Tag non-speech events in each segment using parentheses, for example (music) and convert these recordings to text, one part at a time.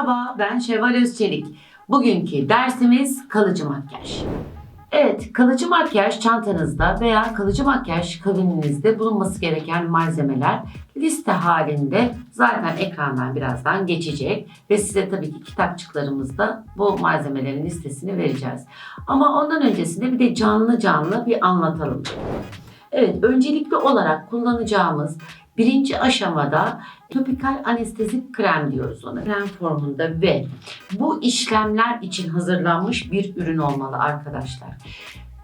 Merhaba, ben Şevval Özçelik. Bugünkü dersimiz kalıcı makyaj. Evet, kalıcı makyaj çantanızda veya kalıcı makyaj kabininizde bulunması gereken malzemeler liste halinde zaten ekrandan birazdan geçecek ve size tabii ki kitapçıklarımızda bu malzemelerin listesini vereceğiz. Ama ondan öncesinde bir de canlı canlı bir anlatalım. Evet, öncelikli olarak kullanacağımız birinci aşamada topikal anestezik krem diyoruz ona. Krem formunda ve bu işlemler için hazırlanmış bir ürün olmalı arkadaşlar.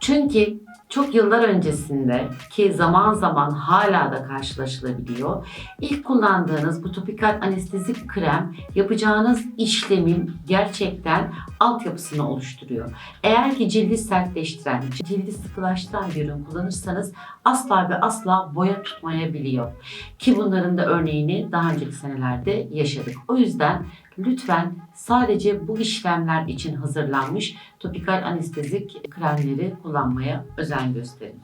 Çünkü çok yıllar öncesinde ki zaman zaman hala da karşılaşılabiliyor. İlk kullandığınız bu topikal anestezik krem yapacağınız işlemin gerçekten altyapısını oluşturuyor. Eğer ki cildi sertleştiren, cildi sıkılaştıran bir ürün kullanırsanız asla ve asla boya tutmayabiliyor. Ki bunların da örneğini daha önceki senelerde yaşadık. O yüzden lütfen sadece bu işlemler için hazırlanmış topikal anestezik kremleri kullanmaya özen gösterin.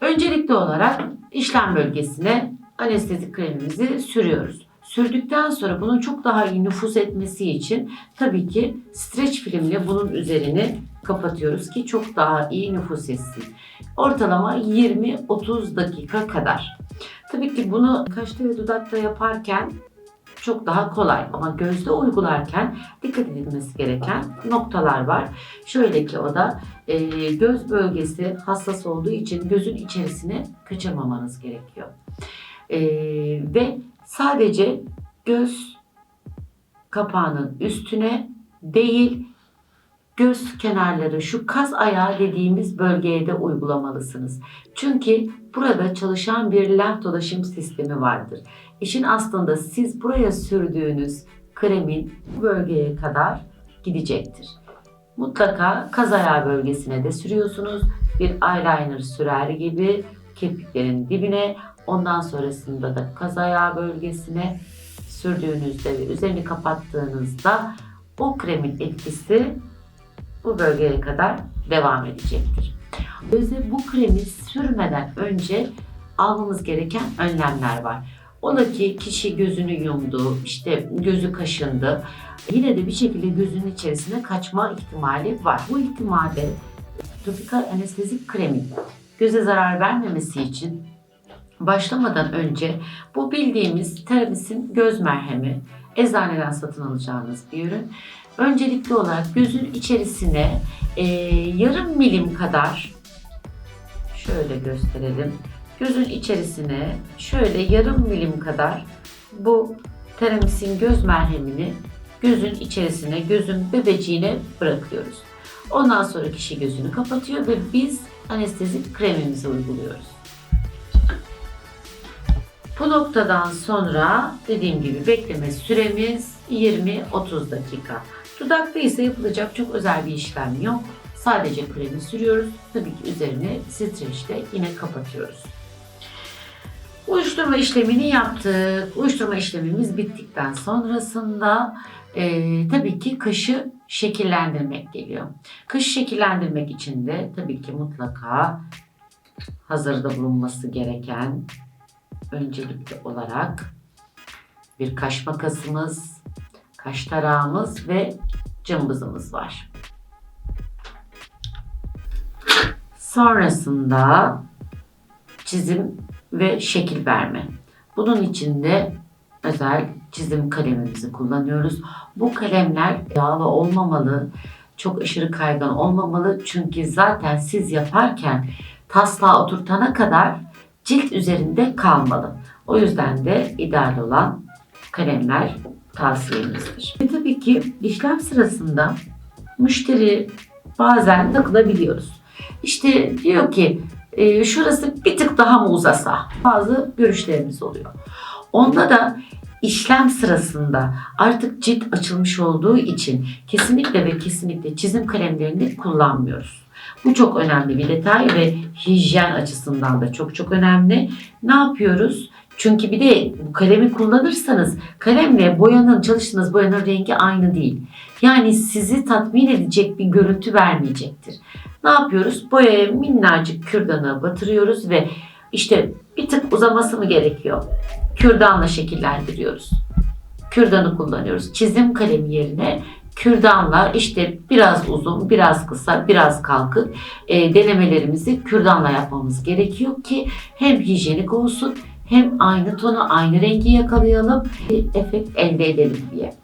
Öncelikli olarak işlem bölgesine anestezik kremimizi sürüyoruz. Sürdükten sonra bunun çok daha iyi nüfuz etmesi için tabii ki streç filmle bunun üzerini kapatıyoruz ki çok daha iyi nüfuz etsin. Ortalama 20-30 dakika kadar. Tabii ki bunu kaşta ve dudakta yaparken çok daha kolay ama gözde uygularken dikkat edilmesi gereken noktalar var. Şöyle ki o da e, göz bölgesi hassas olduğu için gözün içerisine kaçırmamanız gerekiyor. E, ve sadece göz kapağının üstüne değil göz kenarları şu kaz ayağı dediğimiz bölgeye de uygulamalısınız. Çünkü burada çalışan bir lenf dolaşım sistemi vardır. İşin aslında siz buraya sürdüğünüz kremin bu bölgeye kadar gidecektir. Mutlaka kaz ayağı bölgesine de sürüyorsunuz. Bir eyeliner sürer gibi kirpiklerin dibine ondan sonrasında da kaz ayağı bölgesine sürdüğünüzde ve üzerini kapattığınızda o kremin etkisi bu bölgeye kadar devam edecektir. Göze bu kremi sürmeden önce almamız gereken önlemler var. Ola ki kişi gözünü yumdu, işte gözü kaşındı. Yine de bir şekilde gözünün içerisine kaçma ihtimali var. Bu ihtimalde topikal anestezik kremin göze zarar vermemesi için başlamadan önce bu bildiğimiz Teramis'in göz merhemi eczaneden satın alacağınız bir ürün. Öncelikli olarak gözün içerisine e, yarım milim kadar şöyle gösterelim. Gözün içerisine şöyle yarım milim kadar bu Teramis'in göz merhemini gözün içerisine, gözün bebeciğine bırakıyoruz. Ondan sonra kişi gözünü kapatıyor ve biz anestezik kremimizi uyguluyoruz. Bu noktadan sonra dediğim gibi bekleme süremiz 20-30 dakika. Dudakta ise yapılacak çok özel bir işlem yok. Sadece kremi sürüyoruz. Tabii ki üzerine streçle yine kapatıyoruz. Uyuşturma işlemini yaptık. Uyuşturma işlemimiz bittikten sonrasında e, tabii ki kaşı şekillendirmek geliyor. Kaşı şekillendirmek için de tabii ki mutlaka hazırda bulunması gereken öncelikli olarak bir kaş makasımız, kaş tarağımız ve cımbızımız var. Sonrasında çizim ve şekil verme. Bunun için de özel çizim kalemimizi kullanıyoruz. Bu kalemler yağlı olmamalı, çok aşırı kaygan olmamalı. Çünkü zaten siz yaparken taslağı oturtana kadar cilt üzerinde kalmalı. O yüzden de ideal olan kalemler tavsiyemizdir. Ve tabii ki işlem sırasında müşteri bazen takılabiliyoruz. İşte diyor ki e, şurası bir tık daha mı uzasa? Bazı görüşlerimiz oluyor. Onda da işlem sırasında artık cilt açılmış olduğu için kesinlikle ve kesinlikle çizim kalemlerini kullanmıyoruz. Bu çok önemli bir detay ve hijyen açısından da çok çok önemli. Ne yapıyoruz? Çünkü bir de kalemi kullanırsanız kalemle boyanın çalıştığınız boyanın rengi aynı değil. Yani sizi tatmin edecek bir görüntü vermeyecektir. Ne yapıyoruz? Boyaya minnacık kürdanı batırıyoruz ve işte bir tık uzaması mı gerekiyor? Kürdanla şekillendiriyoruz. kürdanı kullanıyoruz. Çizim kalemi yerine kürdanla işte biraz uzun, biraz kısa, biraz kalkık e, denemelerimizi kürdanla yapmamız gerekiyor ki hem hijyenik olsun hem aynı tonu, aynı rengi yakalayalım, bir efekt elde edelim diye.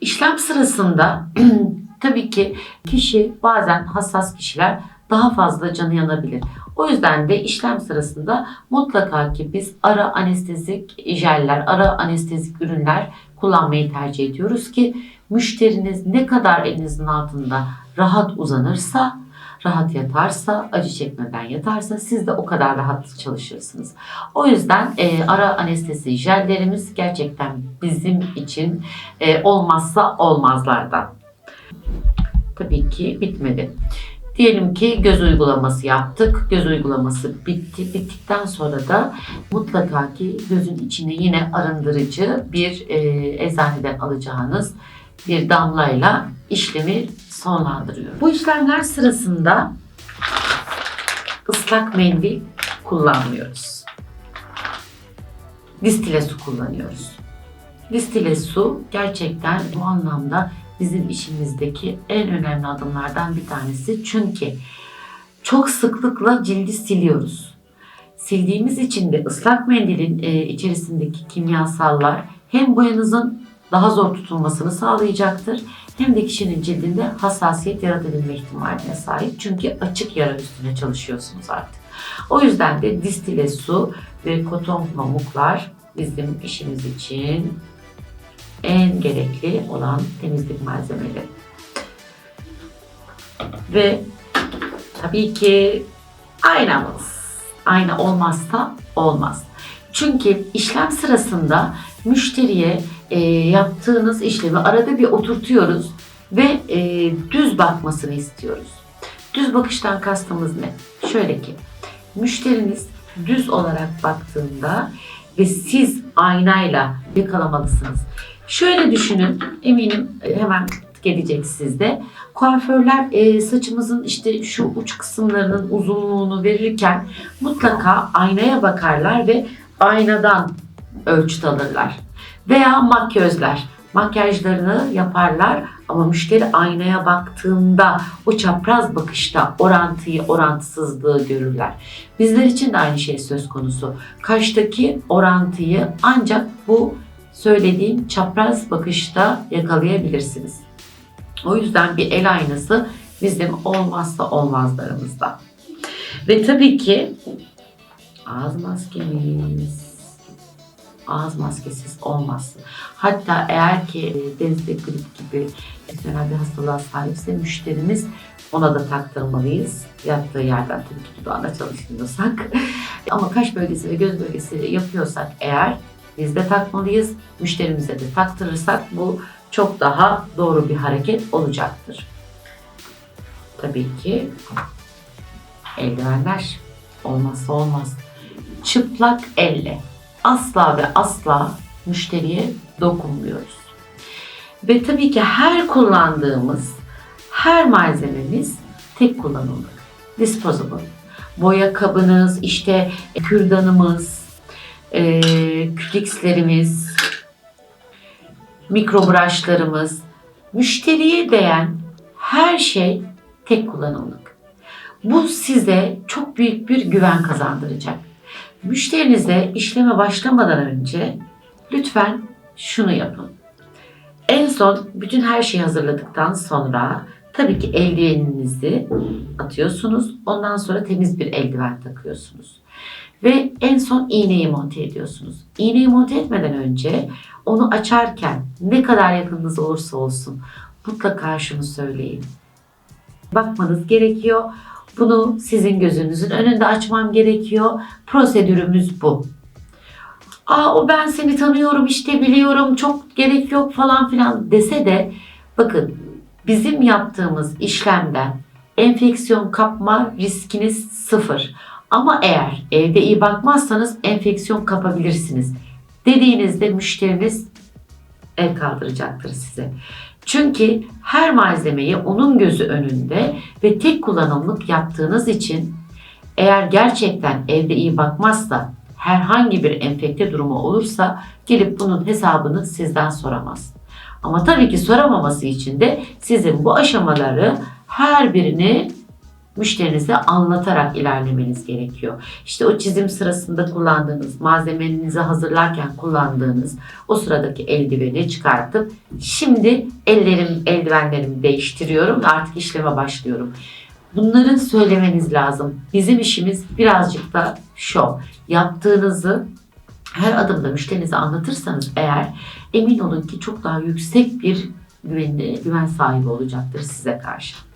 İşlem sırasında (clears throat) tabii ki kişi bazen hassas kişiler daha fazla canı yanabilir. O yüzden de işlem sırasında mutlaka ki biz ara anestezik jeller, ara anestezik ürünler kullanmayı tercih ediyoruz ki müşteriniz ne kadar elinizin altında rahat uzanırsa, rahat yatarsa, acı çekmeden yatarsa siz de o kadar rahat çalışırsınız. O yüzden e, ara anestezi jellerimiz gerçekten bizim için e, olmazsa olmazlardan. Tabii ki bitmedi. Diyelim ki göz uygulaması yaptık. Göz uygulaması bitti. Bittikten sonra da mutlaka ki gözün içine yine arındırıcı bir e, eczaneden alacağınız bir damlayla işlemi sonlandırıyor. Bu işlemler sırasında ıslak mendil kullanmıyoruz. Distile su kullanıyoruz. Distile su gerçekten bu anlamda bizim işimizdeki en önemli adımlardan bir tanesi. Çünkü çok sıklıkla cildi siliyoruz. Sildiğimiz için de ıslak mendilin e, içerisindeki kimyasallar hem boyanızın daha zor tutulmasını sağlayacaktır hem de kişinin cildinde hassasiyet yaratabilme ihtimaline sahip. Çünkü açık yara üstüne çalışıyorsunuz artık. O yüzden de distile su ve koton pamuklar bizim işimiz için en gerekli olan temizlik malzemeleri. Ve tabii ki aynamız. Ayna olmazsa olmaz. Çünkü işlem sırasında müşteriye e, yaptığınız işlemi arada bir oturtuyoruz ve e, düz bakmasını istiyoruz. Düz bakıştan kastımız ne? Şöyle ki müşteriniz düz olarak baktığında ve siz aynayla yakalamalısınız. Şöyle düşünün, eminim hemen gelecek sizde. Kuaförler e, saçımızın işte şu uç kısımlarının uzunluğunu verirken mutlaka aynaya bakarlar ve aynadan ölçüt alırlar. Veya makyözler makyajlarını yaparlar ama müşteri aynaya baktığında o çapraz bakışta orantıyı, orantısızlığı görürler. Bizler için de aynı şey söz konusu. Kaştaki orantıyı ancak bu söylediğim çapraz bakışta yakalayabilirsiniz. O yüzden bir el aynası bizim olmazsa olmazlarımızda. Ve tabii ki ağız maskemiz ağız maskesiz olmaz. Hatta eğer ki denizde grip gibi genel bir hastalığa sahipse müşterimiz ona da taktırmalıyız. Yattığı yerden tabii ki dudağına çalışmıyorsak. (laughs) Ama kaş bölgesi ve göz bölgesi yapıyorsak eğer biz de takmalıyız. Müşterimize de taktırırsak bu çok daha doğru bir hareket olacaktır. Tabii ki eldivenler olmazsa olmaz. Çıplak elle asla ve asla müşteriye dokunmuyoruz. Ve tabii ki her kullandığımız her malzememiz tek kullanımlık. Disposable. Boya kabınız, işte kürdanımız, e, kütlixlerimiz, mikrobrushlarımız, müşteriye değen her şey tek kullanımlık. Bu size çok büyük bir güven kazandıracak. Müşterinize işleme başlamadan önce lütfen şunu yapın. En son bütün her şeyi hazırladıktan sonra tabii ki eldiveninizi atıyorsunuz. Ondan sonra temiz bir eldiven takıyorsunuz. Ve en son iğneyi monte ediyorsunuz. İğneyi monte etmeden önce onu açarken ne kadar yakınınız olursa olsun mutlaka şunu söyleyin. Bakmanız gerekiyor. Bunu sizin gözünüzün önünde açmam gerekiyor. Prosedürümüz bu. Aa o ben seni tanıyorum işte biliyorum çok gerek yok falan filan dese de bakın bizim yaptığımız işlemden enfeksiyon kapma riskiniz sıfır. Ama eğer evde iyi bakmazsanız enfeksiyon kapabilirsiniz. Dediğinizde müşteriniz el kaldıracaktır size. Çünkü her malzemeyi onun gözü önünde ve tek kullanımlık yaptığınız için eğer gerçekten evde iyi bakmazsa herhangi bir enfekte durumu olursa gelip bunun hesabını sizden soramaz. Ama tabii ki soramaması için de sizin bu aşamaları her birini müşterinize anlatarak ilerlemeniz gerekiyor. İşte o çizim sırasında kullandığınız, malzemenizi hazırlarken kullandığınız o sıradaki eldiveni çıkartıp şimdi ellerim, eldivenlerimi değiştiriyorum ve artık işleme başlıyorum. Bunları söylemeniz lazım. Bizim işimiz birazcık da şov. Yaptığınızı her adımda müşterinize anlatırsanız eğer emin olun ki çok daha yüksek bir güven, güven sahibi olacaktır size karşı.